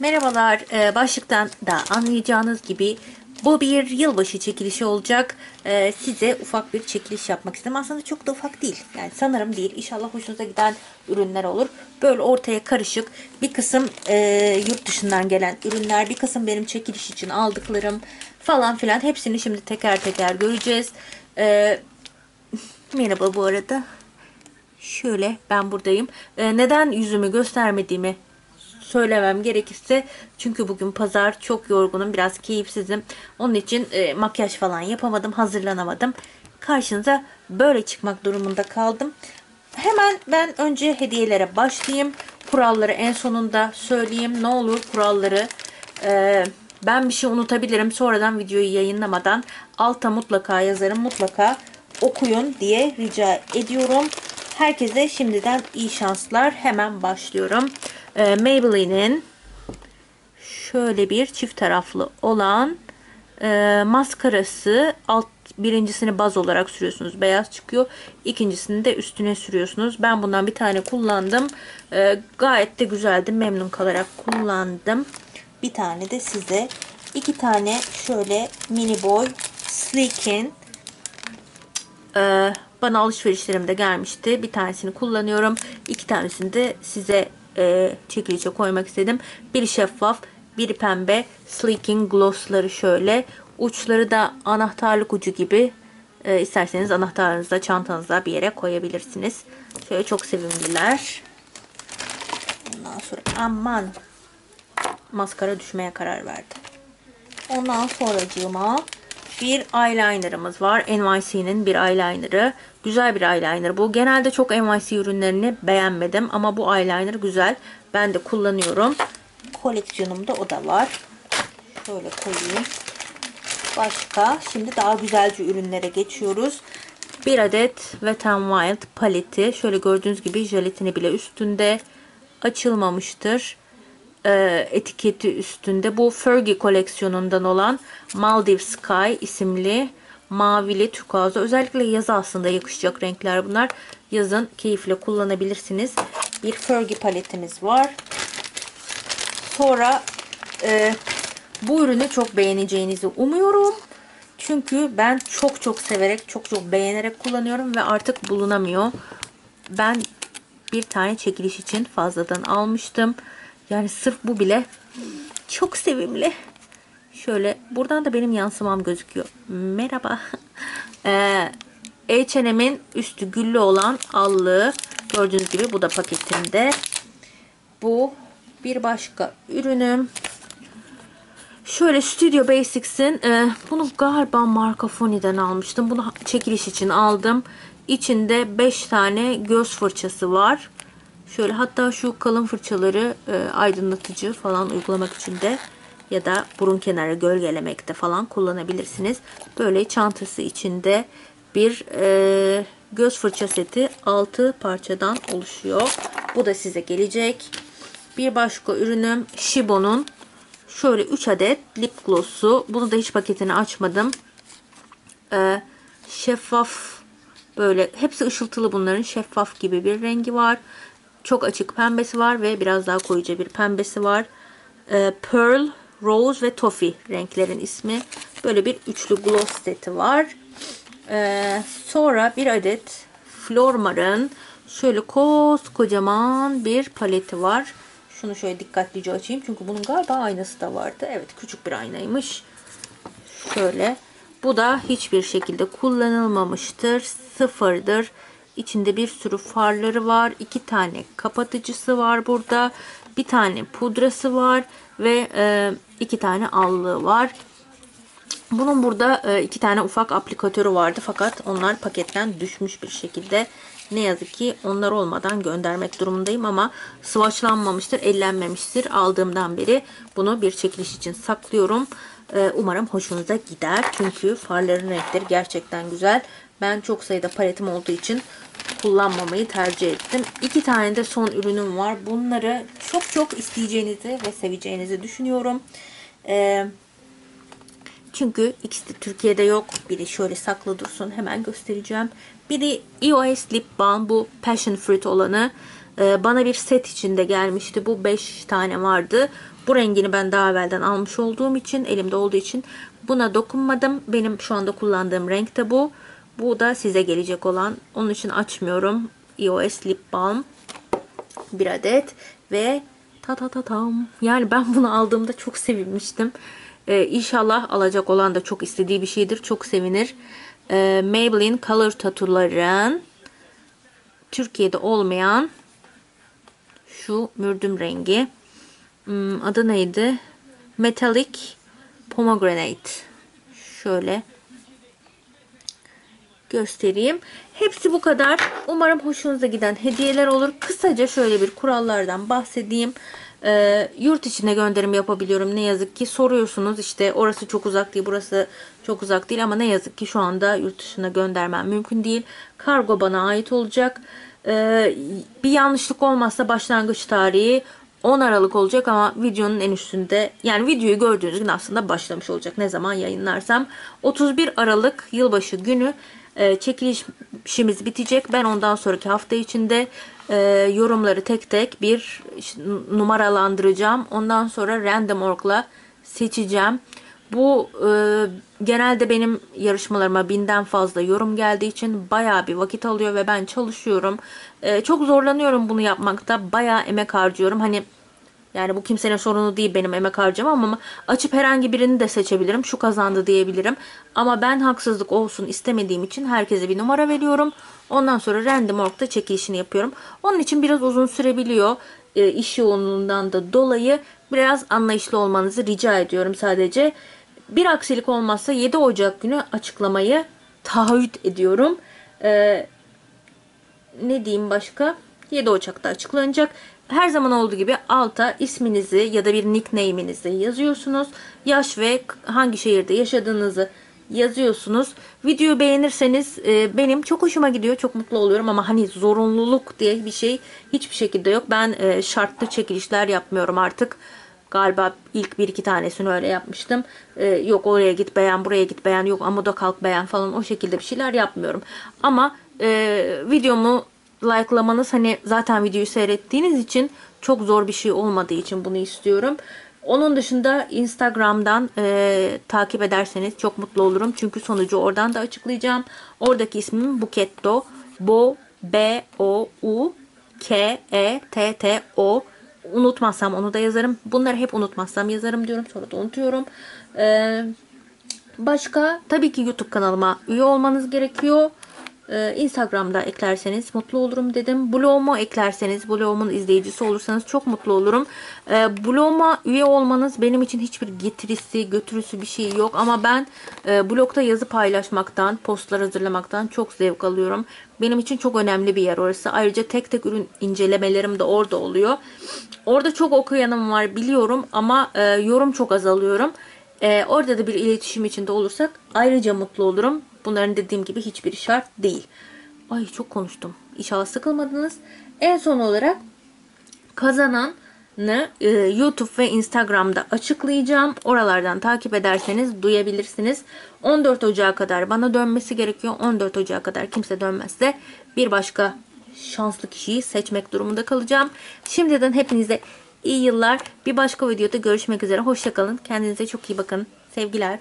Merhabalar. Ee, başlıktan da anlayacağınız gibi bu bir yılbaşı çekilişi olacak. Ee, size ufak bir çekiliş yapmak istedim. Aslında çok da ufak değil. Yani sanırım değil. İnşallah hoşunuza giden ürünler olur. Böyle ortaya karışık bir kısım e, yurt dışından gelen ürünler, bir kısım benim çekiliş için aldıklarım falan filan. Hepsini şimdi teker teker göreceğiz. Ee, merhaba bu arada. Şöyle ben buradayım. Ee, neden yüzümü göstermediğimi söylemem gerekirse çünkü bugün pazar çok yorgunum biraz keyifsizim. Onun için e, makyaj falan yapamadım hazırlanamadım. Karşınıza böyle çıkmak durumunda kaldım. Hemen ben önce hediyelere başlayayım. Kuralları en sonunda söyleyeyim. Ne olur kuralları e, ben bir şey unutabilirim sonradan videoyu yayınlamadan alta mutlaka yazarım mutlaka okuyun diye rica ediyorum. Herkese şimdiden iyi şanslar. Hemen başlıyorum e, Maybelline'in şöyle bir çift taraflı olan e, maskarası alt birincisini baz olarak sürüyorsunuz. Beyaz çıkıyor. İkincisini de üstüne sürüyorsunuz. Ben bundan bir tane kullandım. E, gayet de güzeldi. Memnun kalarak kullandım. Bir tane de size. İki tane şöyle mini boy Sleek'in e, bana alışverişlerimde gelmişti. Bir tanesini kullanıyorum. İki tanesini de size e, çekilişe koymak istedim. Biri şeffaf, biri pembe. Sleeking glossları şöyle. Uçları da anahtarlık ucu gibi. E, isterseniz anahtarınızda, çantanızda bir yere koyabilirsiniz. Şöyle çok sevimliler. Ondan sonra aman maskara düşmeye karar verdi. Ondan sonracığıma bir eyelinerımız var. NYC'nin bir eyelinerı. Güzel bir eyeliner bu. Genelde çok NYC ürünlerini beğenmedim ama bu eyeliner güzel. Ben de kullanıyorum. Koleksiyonumda o da var. Şöyle koyayım. Başka şimdi daha güzelce ürünlere geçiyoruz. Bir adet Wet n Wild paleti. Şöyle gördüğünüz gibi jelatini bile üstünde açılmamıştır. Ee, etiketi üstünde. Bu Fergie koleksiyonundan olan Maldive Sky isimli mavili turkuazlı. Özellikle yaza aslında yakışacak renkler bunlar. Yazın keyifle kullanabilirsiniz. Bir Fergie paletimiz var. Sonra e, bu ürünü çok beğeneceğinizi umuyorum. Çünkü ben çok çok severek, çok çok beğenerek kullanıyorum ve artık bulunamıyor. Ben bir tane çekiliş için fazladan almıştım. Yani sırf bu bile çok sevimli. Şöyle buradan da benim yansımam gözüküyor. Merhaba. Ee, H&M'in üstü güllü olan allığı. Gördüğünüz gibi bu da paketinde. Bu bir başka ürünüm. Şöyle Studio Basics'in e, bunu galiba Marca Foni'den almıştım. Bunu çekiliş için aldım. İçinde 5 tane göz fırçası var. Şöyle hatta şu kalın fırçaları e, aydınlatıcı falan uygulamak için de ya da burun kenarı gölgelemekte falan kullanabilirsiniz. Böyle çantası içinde bir e, göz fırça seti 6 parçadan oluşuyor. Bu da size gelecek. Bir başka ürünüm Shibo'nun şöyle 3 adet lip gloss'u. Bunu da hiç paketini açmadım. E, şeffaf böyle hepsi ışıltılı bunların şeffaf gibi bir rengi var. Çok açık pembesi var ve biraz daha koyucu bir pembesi var. E, Pearl Rose ve Toffee renklerin ismi. Böyle bir üçlü gloss seti var. Ee, sonra bir adet Flormar'ın şöyle koskocaman bir paleti var. Şunu şöyle dikkatlice açayım. Çünkü bunun galiba aynası da vardı. Evet küçük bir aynaymış. Şöyle. Bu da hiçbir şekilde kullanılmamıştır. Sıfırdır. İçinde bir sürü farları var. iki tane kapatıcısı var burada. Bir tane pudrası var. Ve e, iki tane allığı var. Bunun burada e, iki tane ufak aplikatörü vardı fakat onlar paketten düşmüş bir şekilde. Ne yazık ki onlar olmadan göndermek durumundayım ama swatchlanmamıştır, ellenmemiştir. Aldığımdan beri bunu bir çekiliş için saklıyorum. E, umarım hoşunuza gider. Çünkü farların renkleri gerçekten güzel. Ben çok sayıda paletim olduğu için kullanmamayı tercih ettim. İki tane de son ürünüm var. Bunları çok çok isteyeceğinizi ve seveceğinizi düşünüyorum. Ee, çünkü ikisi de Türkiye'de yok. Biri şöyle saklı dursun. Hemen göstereceğim. Biri EOS Lip Balm. Bu Passion Fruit olanı. Ee, bana bir set içinde gelmişti. Bu 5 tane vardı. Bu rengini ben daha evvelden almış olduğum için, elimde olduğu için buna dokunmadım. Benim şu anda kullandığım renk de bu. Bu da size gelecek olan. Onun için açmıyorum. EOS Lip Balm bir adet ve ta ta ta tam. Yani ben bunu aldığımda çok sevinmiştim. Ee, inşallah alacak olan da çok istediği bir şeydir. Çok sevinir. Ee, Maybelline Color Tattoo'ların Türkiye'de olmayan şu mürdüm rengi. Hmm, adı neydi? Metallic Pomegranate. Şöyle göstereyim. Hepsi bu kadar. Umarım hoşunuza giden hediyeler olur. Kısaca şöyle bir kurallardan bahsedeyim. Ee, yurt içine gönderim yapabiliyorum. Ne yazık ki soruyorsunuz işte orası çok uzak değil burası çok uzak değil ama ne yazık ki şu anda yurt dışına göndermem mümkün değil. Kargo bana ait olacak. Ee, bir yanlışlık olmazsa başlangıç tarihi 10 Aralık olacak ama videonun en üstünde yani videoyu gördüğünüz gün aslında başlamış olacak. Ne zaman yayınlarsam. 31 Aralık yılbaşı günü e, çekilişimiz bitecek. Ben ondan sonraki hafta içinde e, yorumları tek tek bir numaralandıracağım. Ondan sonra random org'la seçeceğim bu e, genelde benim yarışmalarıma binden fazla yorum geldiği için baya bir vakit alıyor ve ben çalışıyorum. E, çok zorlanıyorum bunu yapmakta. Baya emek harcıyorum. Hani yani bu kimsenin sorunu değil benim emek harcamam ama açıp herhangi birini de seçebilirim. Şu kazandı diyebilirim. Ama ben haksızlık olsun istemediğim için herkese bir numara veriyorum. Ondan sonra random org'da çekilişini yapıyorum. Onun için biraz uzun sürebiliyor. E, iş yoğunluğundan da dolayı biraz anlayışlı olmanızı rica ediyorum sadece. Bir aksilik olmazsa 7 Ocak günü açıklamayı taahhüt ediyorum. Ee, ne diyeyim başka? 7 Ocak'ta açıklanacak. Her zaman olduğu gibi alta isminizi ya da bir nickname'inizi yazıyorsunuz. Yaş ve hangi şehirde yaşadığınızı yazıyorsunuz. Videoyu beğenirseniz e, benim çok hoşuma gidiyor. Çok mutlu oluyorum ama hani zorunluluk diye bir şey hiçbir şekilde yok. Ben e, şartlı çekilişler yapmıyorum artık. Galiba ilk bir iki tanesini öyle yapmıştım. Ee, yok oraya git beğen, buraya git beğen, yok amuda kalk beğen falan o şekilde bir şeyler yapmıyorum. Ama e, videomu likelamanız hani zaten videoyu seyrettiğiniz için çok zor bir şey olmadığı için bunu istiyorum. Onun dışında Instagram'dan e, takip ederseniz çok mutlu olurum. Çünkü sonucu oradan da açıklayacağım. Oradaki ismim Buketto. Bo B O U K E T T O unutmazsam onu da yazarım. Bunları hep unutmazsam yazarım diyorum. Sonra da unutuyorum. Ee, başka tabii ki YouTube kanalıma üye olmanız gerekiyor. Ee, Instagram'da eklerseniz mutlu olurum dedim. Blog'umu eklerseniz, blog'umun izleyicisi olursanız çok mutlu olurum. Ee, blog'uma üye olmanız benim için hiçbir getirisi, götürüsü bir şey yok. Ama ben e, blogda yazı paylaşmaktan, postlar hazırlamaktan çok zevk alıyorum. Benim için çok önemli bir yer orası. Ayrıca tek tek ürün incelemelerim de orada oluyor. Orada çok okuyanım var biliyorum ama e, yorum çok azalıyorum. E, orada da bir iletişim içinde olursak ayrıca mutlu olurum. Bunların dediğim gibi hiçbir şart değil. Ay çok konuştum. İnşallah sıkılmadınız. En son olarak kazananı e, YouTube ve Instagram'da açıklayacağım. Oralardan takip ederseniz duyabilirsiniz. 14 Ocağı kadar bana dönmesi gerekiyor. 14 Ocağı kadar kimse dönmezse bir başka şanslı kişiyi seçmek durumunda kalacağım. Şimdiden hepinize iyi yıllar. Bir başka videoda görüşmek üzere. Hoşçakalın. Kendinize çok iyi bakın. Sevgiler.